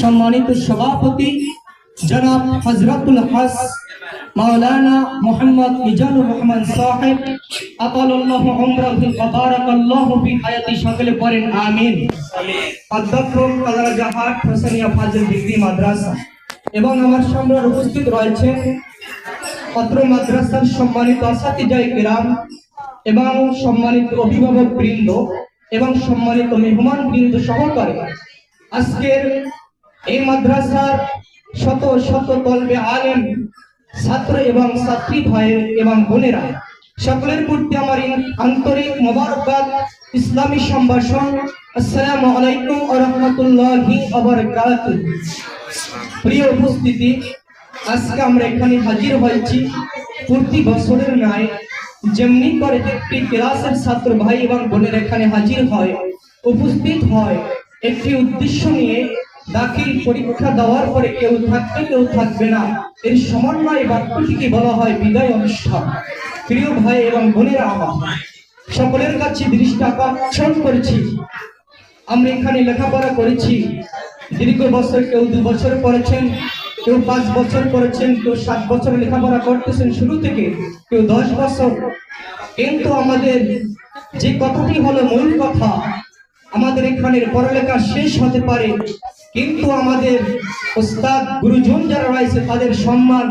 সম্মানিত সভাপতি জনাব হজরতুল হাস মাওলানা মোহাম্মদ মিজানুর রহমান সাহেব, আতালাল্লাহু উমরাহু ওয়া বারাকাল্লাহু ফি হায়াতি, সকলে পড়েন আমিন। অধ্যক্ষ হোসেনিয়া ফাজিল ডিগ্রি মাদ্রাসা। এবং আমার সামনে উপস্থিত রয়েছেন অত্র মাদ্রাসার সম্মানিত আসাতিজাই কিরাম এবং সম্মানিত অভিভাবক বৃন্দ এবং সম্মানিত মেহমান বৃন্দ সহকারে আজকের এই মাদ্রাসার শত শত তলবে আলেম, ছাত্র এবং ছাত্রী ভাই এবং বোনেরা, সকলের প্রতি আমার আন্তরিক মোবারকবাদ, ইসলামী সম্ভাষণ, আসসালামু আলাইকুম রাহমাতুল্লাহি প্রিয় উপস্থিতি, আজকে আমরা এখানে হাজির হয়েছি প্রতি বছরের ন্যায়, যেমনি করে একটি ক্লাসের ছাত্র ভাই এবং বোনের এখানে হাজির হয়, উপস্থিত হয়, একটি উদ্দেশ্য নিয়ে দাখিল পরীক্ষা দেওয়ার পরে কেউ থাকবে কেউ থাকবে না। এর সমন্বয় বাক্যটিকে বলা হয় বিদায় অনুষ্ঠান। প্রিয় ভাই এবং বোনেরা আমার, সকলের কাছে দৃষ্টি আকর্ষণ করেছি। আমরা এখানে লেখাপড়া করেছি। দীর্ঘ বছর কেউ দু বছর করেছেন কেউ পাঁচ বছর করেছেন কেউ সাত বছর লেখাপড়া করতেছেন শুরু থেকে, কেউ দশ বছর। কিন্তু আমাদের যে কথাটি হলো মূল কথা আমাদের এখানের পড়ালেখা শেষ হতে পারে, কিন্তু আমাদের ওস্তাদ গুরুজন যারা রয়েছে, তাদের সম্মান,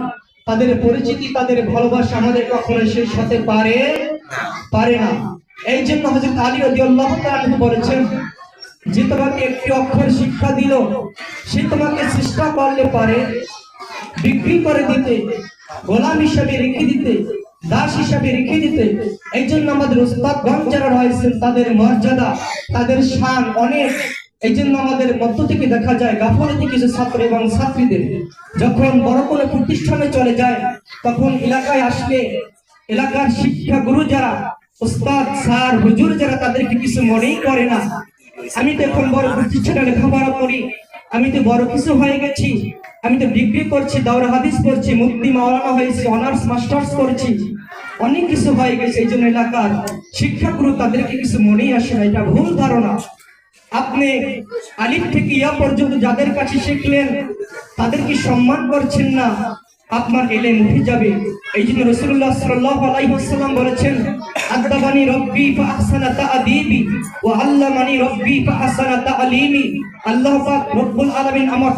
তাদের পরিচিতি, তাদের ভালোবাসা আমাদের কখনো শেষ হতে পারে পারে না। এই জন্য হজরত আলী রাদিয়াল্লাহু তাআলা বলেছেন, যে তোমাকে একটি অক্ষর শিক্ষা দিল, সে তোমাকে চেষ্টা করলে পারে বিক্রি করে দিতে, গোলাম হিসাবে রেখে দিতে দাস হিসাবে রেখে দিতে। এই জন্য আমাদের উস্তাদগণ যারা রয়েছেন, তাদের মর্যাদা, তাদের শান অনেক। এই জন্য আমাদের মধ্য থেকে দেখা যায়, গাফলতি কিছু ছাত্র এবং ছাত্রীদের। যখন বড় কোনো প্রতিষ্ঠানে চলে যায়, তখন এলাকায় আসলে এলাকার শিক্ষা গুরু যারা, উস্তাদ, স্যার, হুজুর যারা, তাদেরকে কিছু মনেই করে না। আমি তো এখন বড় প্রতিষ্ঠানে লেখাপড়া করি। আমি তো বড় কিছু হয়ে গেছি। আমি তো ডিগ্রি করছি, দাওরা হাদিস করছি মুক্তি মাওলানা হয়েছি, অনার্স, মাস্টার্স করছি। অনেক কিছু হয়ে গেছে, এই জন্য এলাকার শিক্ষাগুরু তাদেরকে কিছু মনেই আসে না, এটা ভুল ধারণা। আপনি আলিফ থেকে ইয়া পর্যন্ত যাদের কাছে শিখলেন, তাদের কি সম্মান করছেন না? আপনার এলে উঠে যাবে। এই জন্য রসুল্লাহ আলাইহি বলেছেন, আদাবানি রব্বি রব্বি আল্লাহ রব্বুল আমার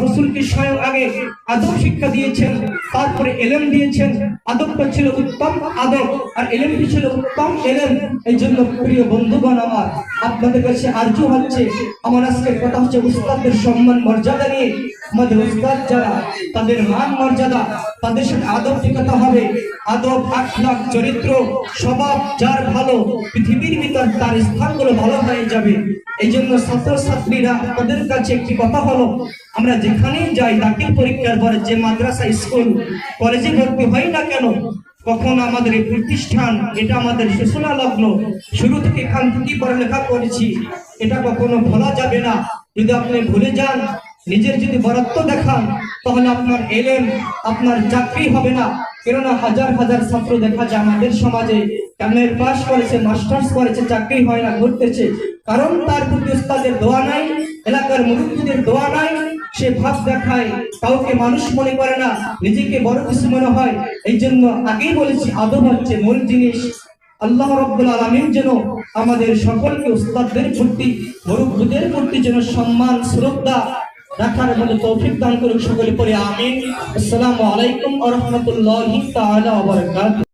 স্বয়ং আগে আদব শিক্ষা দিয়েছেন, তারপরে এলেম দিয়েছেন। আদবটা ছিল উত্তম আদব, আর এলেমটি ছিল উত্তম এলেম। এই জন্য প্রিয় বন্ধুগণ আমার, আপনাদের কাছে আর্য হচ্ছে, আমার আজকের কথা হচ্ছে উস্তাদের সম্মান মর্যাদা নিয়ে। আমাদের উস্তাদ যারা, তাদের মান মর্যাদা তাদের সাথে আদব টিকাতে হবে। আদব আখলাক চরিত্র, স্বভাব যার ভালো, পৃথিবীর ভিতর তার স্থানগুলো ভালো হয়ে যাবে। এই জন্য ছাত্রছাত্রীরা তাদের কাছে একটি কথা হলো, আমরা যেখানেই যাই, দাখিল পরীক্ষার পরে যে মাদ্রাসা, স্কুল, কলেজে ভর্তি হই না কেন, কখন আমাদের এই প্রতিষ্ঠান, এটা আমাদের সূচনা লগ্ন। শুরু থেকে এখান থেকেই পড়ালেখা করেছি, এটা কখনো ভোলা যাবে না। যদি আপনি ভুলে যান নিজের যদি বরাত্ম দেখান, তাহলে আপনার এলেম আপনার চাকরি হবে না। কেননা হাজার হাজার ছাত্র দেখা যায় আমাদের সমাজে কেমনের পাস করেছে, মাস্টার্স করেছে, চাকরি হয় না, ঘুরতেছে। কারণ তার প্রতি উস্তাদের দোয়া নাই, এলাকার মুরব্বীদের দোয়া নাই। সে ভাব দেখায়, কাউকে মানুষ মনে করে না, নিজেকে বড় কিছু মনে হয়। এই জন্য আগেই বলেছি, আদব হচ্ছে মূল জিনিস। আল্লাহ রব্বুল আলমিন যেন আমাদের সকলকে উস্তাদদের প্রতি, মুরব্বীদের প্রতি যেন সম্মান, শ্রদ্ধা রাখার মতো তৌফিক দান করুক সকলে পরে আমিন। আসসালামু আলাইকুম আ রাহমাতুল্লাহি তাআলা ওয়া বারাকাতুহু।